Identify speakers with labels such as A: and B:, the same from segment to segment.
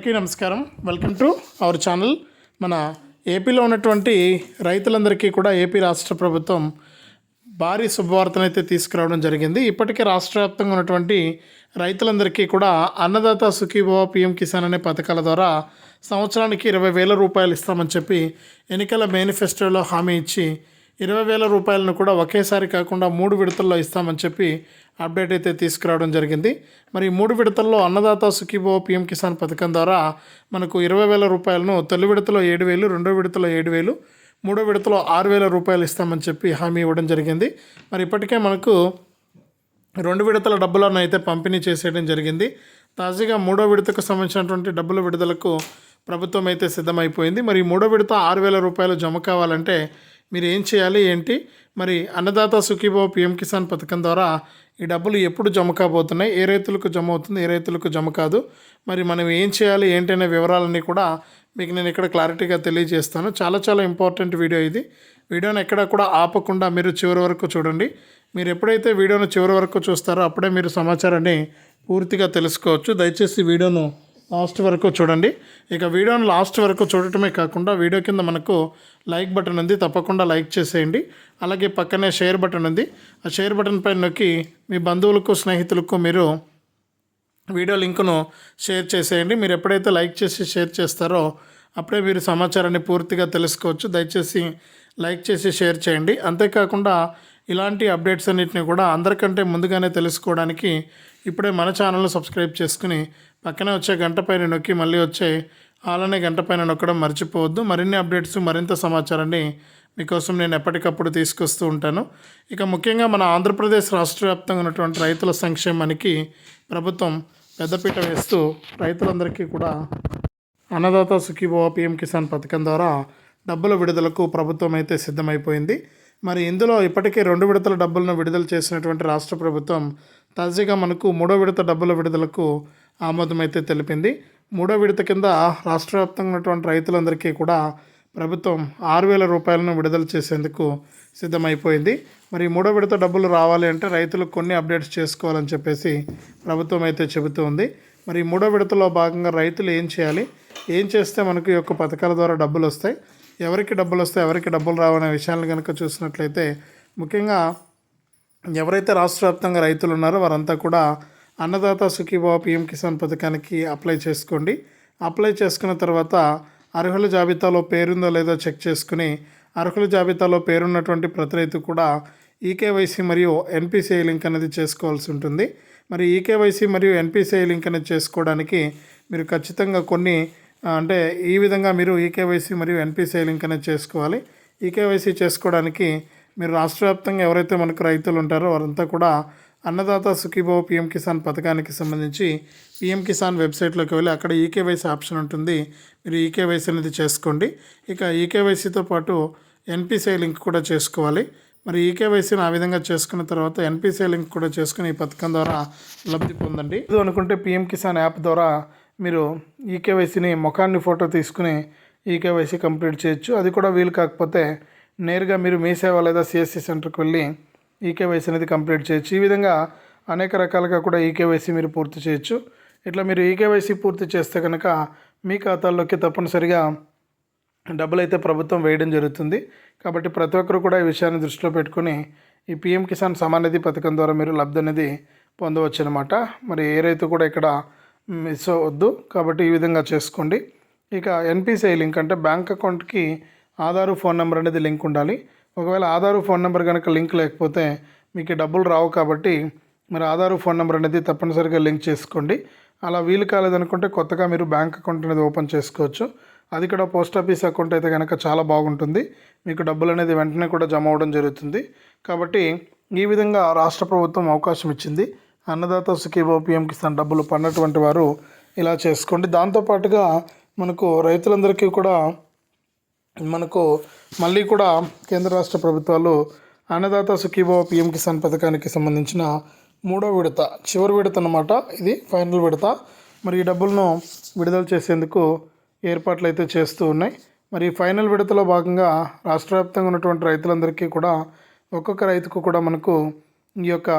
A: అందరికీ నమస్కారం. Welcome to our channel మన ఏపీలో ఉన్నటువంటి రైతులందరికీ కూడా ఏపీ రాష్ట్ర ప్రభుత్వం భారీ శుభవార్తనైతే తీసుకురావడం జరిగింది. ఇప్పటికే రాష్ట్ర వ్యాప్తంగా ఉన్నటువంటి రైతులందరికీ కూడా అన్నదాత సుఖీభవ పిఎం కిసాన్ అనే పథకాల ద్వారా సంవత్సరానికి ఇరవై వేల రూపాయలు ఇస్తామని చెప్పి ఎన్నికల మేనిఫెస్టోలో హామీ ఇచ్చి ఇరవై వేల రూపాయలను కూడా ఒకేసారి కాకుండా మూడు విడతల్లో ఇస్తామని చెప్పి అప్డేట్ అయితే తీసుకురావడం జరిగింది. మరి మూడు విడతల్లో అన్నదాత సుఖీభవ పిఎం కిసాన్ పథకం ద్వారా మనకు ఇరవై వేల రూపాయలను తొలి విడతలో ఏడు వేలు రెండో విడతలో ఏడు వేలు మూడో విడతలో ఆరు వేల రూపాయలు ఇస్తామని చెప్పి హామీ ఇవ్వడం జరిగింది. మరి ఇప్పటికే మనకు రెండు విడతల డబ్బులను అయితే పంపిణీ చేసేయడం జరిగింది. తాజాగా మూడో విడతకు సంబంధించినటువంటి డబ్బుల విడుదలకు ప్రభుత్వం అయితే సిద్ధమైపోయింది. మరి మూడో విడత ఆరు వేల రూపాయలు జమ కావాలంటే మీరు ఏం చేయాలి ఏంటి? మరి అన్నదాత సుఖీభావ పిఎం కిసాన్ పథకం ద్వారా ఈ డబ్బులు ఎప్పుడు జమ కాబోతున్నాయి? ఏ రైతులకు జమ అవుతుంది? ఏ రైతులకు జమ కాదు? మరి మనం ఏం చేయాలి ఏంటనే వివరాలన్నీ కూడా మీకు నేను ఇక్కడ క్లారిటీగా తెలియజేస్తాను. చాలా చాలా ఇంపార్టెంట్ వీడియో ఇది. వీడియోని ఎక్కడ కూడా ఆపకుండా మీరు చివరి వరకు చూడండి. మీరు ఎప్పుడైతే వీడియోను చివరి వరకు చూస్తారో అప్పుడే మీరు సమాచారాన్ని పూర్తిగా తెలుసుకోవచ్చు. దయచేసి వీడియోను లాస్ట్ వరకు చూడండి. ఇక వీడియోని లాస్ట్ వరకు చూడటమే కాకుండా వీడియో కింద మనకు లైక్ బటన్ ఉంది. తప్పకుండా లైక్ చేసేయండి. అలాగే పక్కనే షేర్ బటన్ ఉంది. ఆ షేర్ బటన్ పైన నొక్కి మీ బంధువులకు స్నేహితులకు మీరు వీడియో లింకును షేర్ చేసేయండి. మీరు ఎప్పుడైతే లైక్ చేసి షేర్ చేస్తారో అప్పుడే మీరు సమాచారాన్ని పూర్తిగా తెలుసుకోవచ్చు. దయచేసి లైక్ చేసి షేర్ చేయండి. అంతేకాకుండా ఇలాంటి అప్డేట్స్ అన్నిటిని కూడా అందరికంటే ముందుగానే తెలుసుకోవడానికి ఇప్పుడే మన ఛానల్ను సబ్స్క్రైబ్ చేసుకుని పక్కనే వచ్చే గంట పైన నొక్కి మళ్ళీ వచ్చే అలానే గంట పైన నొక్కడం మర్చిపోవద్దు. మరిన్ని అప్డేట్స్ మరింత సమాచారాన్ని మీకోసం నేను ఎప్పటికప్పుడు తీసుకొస్తూ ఉంటాను. ఇక ముఖ్యంగా మన ఆంధ్రప్రదేశ్ రాష్ట్ర వ్యాప్తంగా ఉన్నటువంటి రైతుల సంక్షేమానికి ప్రభుత్వం పెద్దపీట వేస్తూ రైతులందరికీ కూడా అన్నదాత సుఖీభవ పిఎం కిసాన్ పథకం ద్వారా డబ్బుల విడుదలకు ప్రభుత్వం అయితే సిద్ధమైపోయింది. మరి ఇందులో ఇప్పటికే రెండు విడతల డబ్బులను విడుదల చేసినటువంటి రాష్ట్ర ప్రభుత్వం తాజాగా మనకు మూడో విడత డబ్బుల విడుదలకు ఆమోదమైతే తెలిపింది. మూడో విడత కింద రాష్ట్ర వ్యాప్తంగా ఉన్నటువంటి రైతులందరికీ కూడా ప్రభుత్వం ఆరు వేల రూపాయలను విడుదల చేసేందుకు సిద్ధమైపోయింది. మరి మూడో విడత డబ్బులు రావాలి అంటే రైతులు కొన్ని అప్డేట్స్ చేసుకోవాలని చెప్పేసి ప్రభుత్వం అయితే చెబుతూ ఉంది. మరి మూడో విడతలో భాగంగా రైతులు ఏం చేయాలి? ఏం చేస్తే మనకు ఈ యొక్క పథకాల ద్వారా డబ్బులు వస్తాయి? ఎవరికి డబ్బులు వస్తాయి ఎవరికి డబ్బులు రావనే విషయాలను కనుక చూసినట్లయితే ముఖ్యంగా ఎవరైతే రాష్ట్ర వ్యాప్తంగా రైతులు ఉన్నారో వారంతా కూడా అన్నదాత సుఖీభావ పిఎం కిసాన్ పథకానికి అప్లై చేసుకోండి. అప్లై చేసుకున్న తర్వాత అర్హుల జాబితాలో పేరుందో లేదో చెక్ చేసుకుని అర్హుల జాబితాలో పేరున్నటువంటి ప్రతి రైతు కూడా ఈకేవైసీ మరియు ఎన్పిసిఐ లింక్ అనేది చేసుకోవాల్సి ఉంటుంది. మరి ఈకేవైసీ మరియు ఎన్పిసిఐ లింక్ అనేది చేసుకోవడానికి మీరు ఖచ్చితంగా కొన్ని అంటే ఈ విధంగా మీరు ఈకేవైసీ మరియు ఎన్పిసిఐ లింక్ అనేది చేసుకోవాలి. ఈకేవైసీ చేసుకోవడానికి మీరు రాష్ట్ర వ్యాప్తంగా ఎవరైతే మనకు రైతులు ఉంటారో వారంతా కూడా అన్నదాత సుఖీభావ పిఎం కిసాన్ పథకానికి సంబంధించి పిఎం కిసాన్ వెబ్సైట్లోకి వెళ్ళి అక్కడ ఈకేవైసీ ఆప్షన్ ఉంటుంది. మీరు ఈకేవైసీ అనేది చేసుకోండి. ఇక ఈకేవైసీతో పాటు ఎన్పిసిఐ లింక్ కూడా చేసుకోవాలి. మరి ఈకేవైసీని ఆ విధంగా చేసుకున్న తర్వాత ఎన్పిసిఐ లింక్ కూడా చేసుకుని ఈ పథకం ద్వారా లబ్ధి పొందండి. ఇది అనుకుంటే పిఎం కిసాన్ యాప్ ద్వారా మీరు ఈకేవైసీని ముఖాన్ని ఫోటో తీసుకుని ఈకేవైసీ కంప్లీట్ చేయొచ్చు. అది కూడా వీలు కాకపోతే నేరుగా మీరు మీ సేవ లేదా సిఎస్సి సెంటర్కి వెళ్ళి ఈకేవైసీ అనేది కంప్లీట్ చేయొచ్చు. ఈ విధంగా అనేక రకాలుగా కూడా ఈకేవైసీ మీరు పూర్తి చేయొచ్చు. ఇట్లా మీరు ఈకేవైసీ పూర్తి చేస్తే కనుక మీ ఖాతాల్లోకి తప్పనిసరిగా డబ్బులు అయితే ప్రభుత్వం వేయడం జరుగుతుంది. కాబట్టి ప్రతి ఒక్కరు కూడా ఈ విషయాన్ని దృష్టిలో పెట్టుకుని ఈ పిఎం కిసాన్ సమాన్ నిధి పథకం ద్వారా మీరు లబ్ధి అనేది పొందవచ్చు అనమాట మరి ఏ రైతు కూడా ఇక్కడ మిస్ అవ్వద్దు. కాబట్టి ఈ విధంగా చేసుకోండి. ఇక ఎన్పిసిఐ లింక్ అంటే బ్యాంక్ అకౌంట్కి ఆధారు ఫోన్ నెంబర్ అనేది లింక్ ఉండాలి. ఒకవేళ ఆధారు ఫోన్ నెంబర్ కనుక లింక్ లేకపోతే మీకు డబ్బులు రావు కాబట్టి మరి ఆధారు ఫోన్ నెంబర్ అనేది తప్పనిసరిగా లింక్ చేసుకోండి. అలా వీలు కాలేదనుకుంటే కొత్తగా మీరు బ్యాంక్ అకౌంట్ అనేది ఓపెన్ చేసుకోవచ్చు. అది కూడా పోస్ట్ ఆఫీస్ అకౌంట్ అయితే కనుక చాలా బాగుంటుంది. మీకు డబ్బులు అనేది వెంటనే కూడా జమ అవ్వడం జరుగుతుంది. కాబట్టి ఈ విధంగా రాష్ట్ర ప్రభుత్వం అవకాశం ఇచ్చింది. అన్నదాత సుఖీభో పిఎం కిసాన్ డబ్బులు పడినటువంటి వారు ఇలా చేసుకోండి. దాంతోపాటుగా మనకు రైతులందరికీ కూడా మనకు మళ్ళీ కూడా కేంద్ర రాష్ట్ర ప్రభుత్వాలు అన్నదాత సుఖీభావ పిఎం కిసాన్ పథకానికి సంబంధించిన మూడో విడత చివరి విడత అనమాట ఇది ఫైనల్ విడత. మరి ఈ డబ్బులను విడుదల చేసేందుకు ఏర్పాట్లు అయితే చేస్తూ ఉన్నాయి. మరి ఫైనల్ విడతలో భాగంగా రాష్ట్ర వ్యాప్తంగా ఉన్నటువంటి రైతులందరికీ కూడా ఒక్కొక్క రైతుకు కూడా మనకు ఈ యొక్క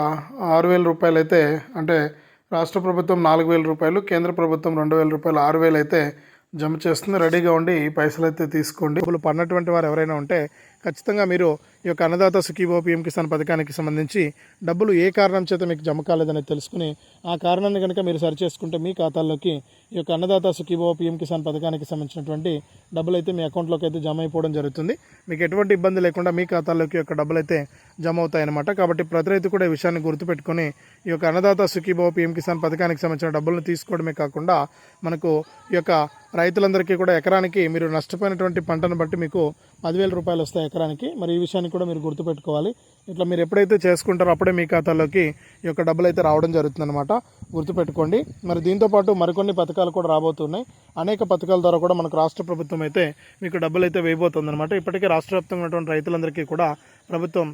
A: ఆరు వేల రూపాయలు అయితే అంటే రాష్ట్ర ప్రభుత్వం నాలుగు వేల రూపాయలు కేంద్ర ప్రభుత్వం రెండు వేల రూపాయలు ఆరు వేలు అయితే జమ చేస్తుంది. రెడీగా ఉండి ఈ పైసలు అయితే తీసుకోండి పన్నటువంటి వారు ఎవరైనా ఉంటే ఖచ్చితంగా మీరు ఈ యొక్క అన్నదాత సుఖీభో పిఎం కిసాన్ పథకానికి సంబంధించి డబ్బులు ఏ కారణం చేత మీకు జమ కాలేదని తెలుసుకుని ఆ కారణాన్ని కనుక మీరు సరి చేసుకుంటే మీ ఖాతాల్లోకి ఈ యొక్క అన్నదాత సుఖీభో పిఎం కిసాన్ పథకానికి సంబంధించినటువంటి డబ్బులు అయితే మీ అకౌంట్లోకి అయితే జమ అయిపోవడం జరుగుతుంది. మీకు ఎటువంటి ఇబ్బంది లేకుండా మీ ఖాతాల్లోకి యొక్క డబ్బులు అయితే జమ అవుతాయన్నమాట. కాబట్టి ప్రతి రైతు కూడా ఈ విషయాన్ని గుర్తుపెట్టుకొని ఈ యొక్క అన్నదాత సుఖీభో పిఎం కిసాన్ పథకానికి సంబంధించిన డబ్బులను తీసుకోవడమే కాకుండా మనకు ఈ యొక్క రైతులందరికీ కూడా ఎకరానికి మీరు నష్టపోయినటువంటి పంటను బట్టి మీకు పదివేల రూపాయలు వస్తాయి ఎకరానికి. మరి ఈ విషయానికి కూడా మీరు గుర్తుపెట్టుకోవాలి. ఇట్లా మీరు ఎప్పుడైతే చేసుకుంటారో అప్పుడే మీ ఖాతాలోకి ఈ యొక్క డబ్బులు అయితే రావడం జరుగుతుందన్నమాట. గుర్తుపెట్టుకోండి. మరి దీంతోపాటు మరికొన్ని పథకాలు కూడా రాబోతున్నాయి. అనేక పథకాల ద్వారా కూడా మనకు రాష్ట్ర ప్రభుత్వం అయితే మీకు డబ్బులు అయితే వేయబోతుందన్నమాట. ఇప్పటికే రాష్ట్ర వ్యాప్తంగా ఉన్నటువంటి రైతులందరికీ కూడా ప్రభుత్వం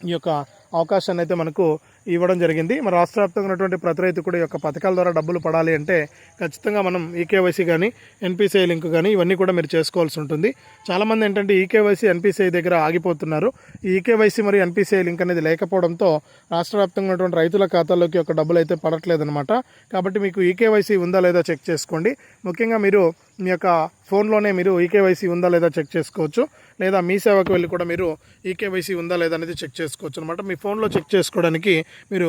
A: ఈ యొక్క అవకాశాన్ని అయితే మనకు ఇవ్వడం జరిగింది. మరి రాష్ట్ర వ్యాప్తంగా ఉన్నటువంటి ప్రతి రైతు కూడా ఈ యొక్క పథకాల ద్వారా డబ్బులు పడాలి అంటే ఖచ్చితంగా మనం ఈకేవైసీ కానీ ఎన్పిసిఐ లింక్ కానీ ఇవన్నీ కూడా మీరు చేసుకోవాల్సి ఉంటుంది. చాలామంది ఏంటంటే ఈకేవైసీ ఎన్పిసిఐ దగ్గర ఆగిపోతున్నారు. ఈ ఈకేవైసీ మరియు ఎన్పిసిఐ లింక్ అనేది లేకపోవడంతో రాష్ట్ర వ్యాప్తంగా ఉన్నటువంటి రైతుల ఖాతాల్లోకి ఒక డబ్బులు అయితే పడట్లేదన్నమాట. కాబట్టి మీకు ఈకేవైసీ ఉందా లేదా చెక్ చేసుకోండి. ముఖ్యంగా మీరు మీ యొక్క ఫోన్లోనే మీరు ఈకేవైసీ ఉందా లేదా చెక్ చేసుకోవచ్చు. లేదా మీ సేవకు వెళ్ళి కూడా మీరు ఈకేవైసీ ఉందా లేదా అనేది చెక్ చేసుకోవచ్చు అనమాట మీ ఫోన్లో చెక్ చేసుకోవడానికి మీరు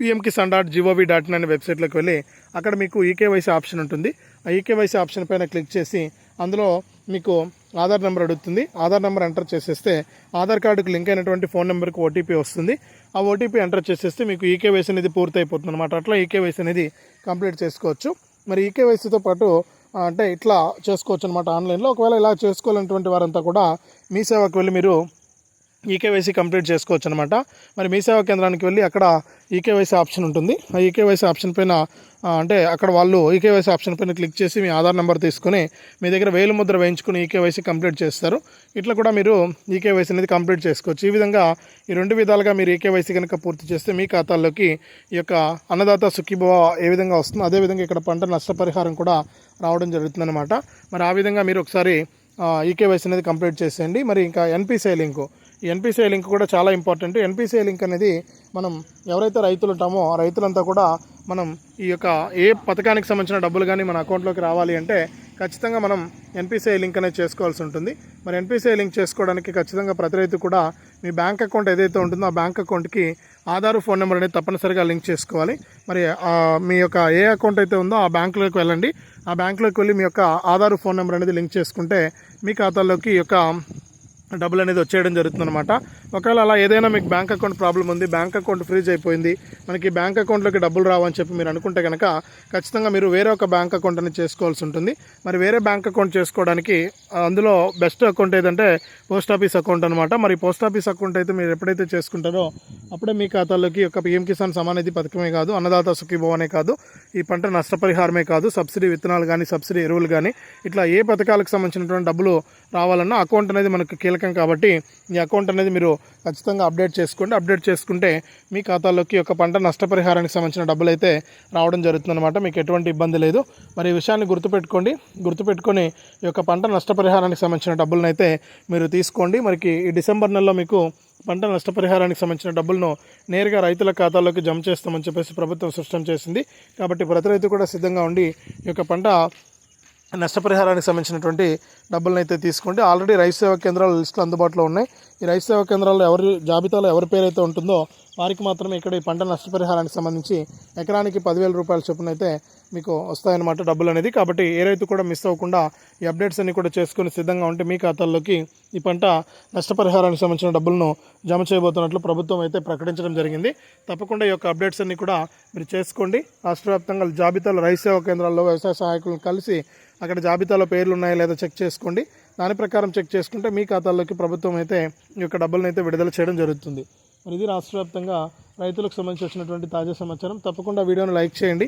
A: PM Kisan dot G O V dot in అనే వెబ్సైట్లోకి వెళ్ళి అక్కడ మీకు ఈకేవైసీ ఆప్షన్ ఉంటుంది. ఆ ఈకేవైసీ ఆప్షన్ పైన క్లిక్ చేసి అందులో మీకు ఆధార్ నెంబర్ అడుగుతుంది. ఆధార్ నెంబర్ ఎంటర్ చేసేస్తే ఆధార్ కార్డుకు లింక్ అయినటువంటి ఫోన్ నెంబర్కి ఓటీపీ వస్తుంది. ఆ ఓటీపీ ఎంటర్ చేసేస్తే మీకు ఈకేవైసీ అనేది పూర్తి అయిపోతుంది అనమాట అట్లా ఈకేవైసీ అనేది కంప్లీట్ చేసుకోవచ్చు. మరి ఈకేవైసీతో పాటు అంటే ఇట్లా చేసుకోవచ్చు అనమాట ఆన్లైన్లో ఒకవేళ ఇలా చేసుకోవాలన్నటువంటి వారంతా కూడా మీ సేవకు వెళ్ళి మీరు ఈకేవైసీ కంప్లీట్ చేసుకోవచ్చు అనమాట మరి మీ సేవా కేంద్రానికి వెళ్ళి అక్కడ ఈకేవైసీ ఆప్షన్ ఉంటుంది. ఆ ఈకేవైసీ ఆప్షన్ పైన అంటే అక్కడ వాళ్ళు ఈకేవైసీ ఆప్షన్ పైన క్లిక్ చేసి మీ ఆధార్ నెంబర్ తీసుకుని మీ దగ్గర వేలు ముద్ర వేయించుకుని ఈకేవైసీ కంప్లీట్ చేస్తారు. ఇట్లా కూడా మీరు ఈకేవైసీ అనేది కంప్లీట్ చేసుకోవచ్చు. ఈ విధంగా ఈ రెండు విధాలుగా మీరు ఈకేవైసీ కనుక పూర్తి చేస్తే మీ ఖాతాల్లోకి ఈ యొక్క అన్నదాత సుఖీభవ ఏ విధంగా వస్తుందో అదేవిధంగా ఇక్కడ పంట నష్టపరిహారం కూడా రావడం జరుగుతుందన్నమాట మరి ఆ విధంగా మీరు ఒకసారి ఈకేవైసీ అనేది కంప్లీట్ చేసేయండి. మరి ఇంకా ఎన్పిసిఐ లింకు ఎన్పిసిఐ లింక్ కూడా చాలా ఇంపార్టెంట్. ఎన్పిసిఐ లింక్ అనేది మనం ఎవరైతే రైతులు ఉంటామో రైతులంతా కూడా మనం ఈ యొక్క ఏ పథకానికి సంబంధించిన డబ్బులు కానీ మన అకౌంట్లోకి రావాలి అంటే ఖచ్చితంగా మనం ఎన్పిసిఐ లింక్ అనేది చేసుకోవాల్సి ఉంటుంది. మరి ఎన్పిసిఐ లింక్ చేసుకోవడానికి ఖచ్చితంగా ప్రతి రైతు కూడా మీ బ్యాంక్ అకౌంట్ ఏదైతే ఉంటుందో ఆ బ్యాంక్ అకౌంట్కి ఆధార్ ఫోన్ నెంబర్ అనేది తప్పనిసరిగా లింక్ చేసుకోవాలి. మరి మీ యొక్క ఏ అకౌంట్ అయితే ఉందో ఆ బ్యాంకులోకి వెళ్ళండి. ఆ బ్యాంకులోకి వెళ్ళి మీ యొక్క ఆధార్ ఫోన్ నెంబర్ అనేది లింక్ చేసుకుంటే మీ ఖాతాలోకి ఈ యొక్క డబ్బులు అనేది వచ్చేయడం జరుగుతుందన్నమాట. ఒకవేళ అలా ఏదైనా మీకు బ్యాంక్ అకౌంట్ ప్రాబ్లం ఉంది బ్యాంక్ అకౌంట్ ఫ్రీజ్ అయిపోయింది మనకి బ్యాంక్ అకౌంట్లోకి డబ్బులు రావని చెప్పి మీరు అనుకుంటే కనుక ఖచ్చితంగా మీరు వేరే ఒక బ్యాంక్ అకౌంట్ అనేది చేసుకోవాల్సి ఉంటుంది. మరి వేరే బ్యాంక్ అకౌంట్ చేసుకోవడానికి అందులో బెస్ట్ అకౌంట్ ఏదంటే పోస్ట్ ఆఫీస్ అకౌంట్ అనమాట మరి పోస్ట్ ఆఫీస్ అకౌంట్ అయితే మీరు ఎప్పుడైతే చేసుకుంటారో అప్పుడే మీ ఖాతాలోకి ఒక పిఎం కిసాన్ సమానిధి పథకమే కాదు అన్నదాత సుఖీభవనే కాదు ఈ పంట నష్టపరిహారమే కాదు సబ్సిడీ విత్తనాలు కానీ సబ్సిడీ ఎరువులు కానీ ఇట్లా ఏ పథకాలకు సంబంధించినటువంటి డబ్బులు రావాలన్నా అకౌంట్ అనేది మనకు కీలక కాబట్టి ఈ అకౌంట్ అనేది మీరు ఖచ్చితంగా అప్డేట్ చేసుకోండి. అప్డేట్ చేసుకుంటే మీ ఖాతాలోకి ఒక పంట నష్టపరిహారానికి సంబంధించిన డబ్బులు అయితే రావడం జరుగుతుందన్నమాట. మీకు ఎటువంటి ఇబ్బంది లేదు. మరి ఈ విషయాన్ని గుర్తుపెట్టుకోండి. గుర్తుపెట్టుకొని ఈ యొక్క పంట నష్టపరిహారానికి సంబంధించిన డబ్బులను అయితే మీరు తీసుకోండి. మరికి ఈ డిసెంబర్ నెలలో మీకు పంట నష్టపరిహారానికి సంబంధించిన డబ్బులను నేరుగా రైతుల ఖాతాలోకి జమ చేస్తామని చెప్పేసి ప్రభుత్వం స్పష్టం చేసింది. కాబట్టి ప్రతి రైతు కూడా సిద్ధంగా ఉండి ఈ యొక్క పంట నష్టపరిహారానికి సంబంధించినటువంటి డబ్బులను అయితే తీసుకోండి. ఆల్రెడీ రైతు సేవా కేంద్రాలు లిస్టులు అందుబాటులో ఉన్నాయి. ఈ రైతు సేవా కేంద్రాల్లో ఎవరి జాబితాలో ఎవరి పేరు అయితే ఉంటుందో వారికి మాత్రమే ఇక్కడ ఈ పంట నష్టపరిహారానికి సంబంధించి ఎకరానికి పదివేల రూపాయల చొప్పున అయితే మీకు వస్తాయన్నమాట డబ్బులు అనేది. కాబట్టి ఏ రైతు కూడా మిస్ అవ్వకుండా ఈ అప్డేట్స్ అన్ని కూడా చేసుకుని సిద్ధంగా ఉంటే మీ ఖాతాల్లోకి ఈ పంట నష్టపరిహారానికి సంబంధించిన డబ్బులను జమ చేయబోతున్నట్లు ప్రభుత్వం అయితే ప్రకటించడం జరిగింది. తప్పకుండా ఈ యొక్క అప్డేట్స్ అన్ని కూడా మీరు చేసుకోండి. రాష్ట్ర వ్యాప్తంగా జాబితాలో రైతు సేవా కేంద్రాల్లో వ్యవసాయ సహాయకులను కలిసి అక్కడ జాబితాలో పేర్లు ఉన్నాయా లేదా చెక్ చేసుకోండి. దాని ప్రకారం చెక్ చేసుకుంటే మీ ఖాతాల్లోకి ప్రభుత్వం అయితే ఈ యొక్క డబ్బులను అయితే విడుదల చేయడం జరుగుతుంది. మరి ఇది రాష్ట్ర వ్యాప్తంగా రైతులకు సంబంధించి వచ్చినటువంటి తాజా సమాచారం. తప్పకుండా వీడియోను లైక్ చేయండి.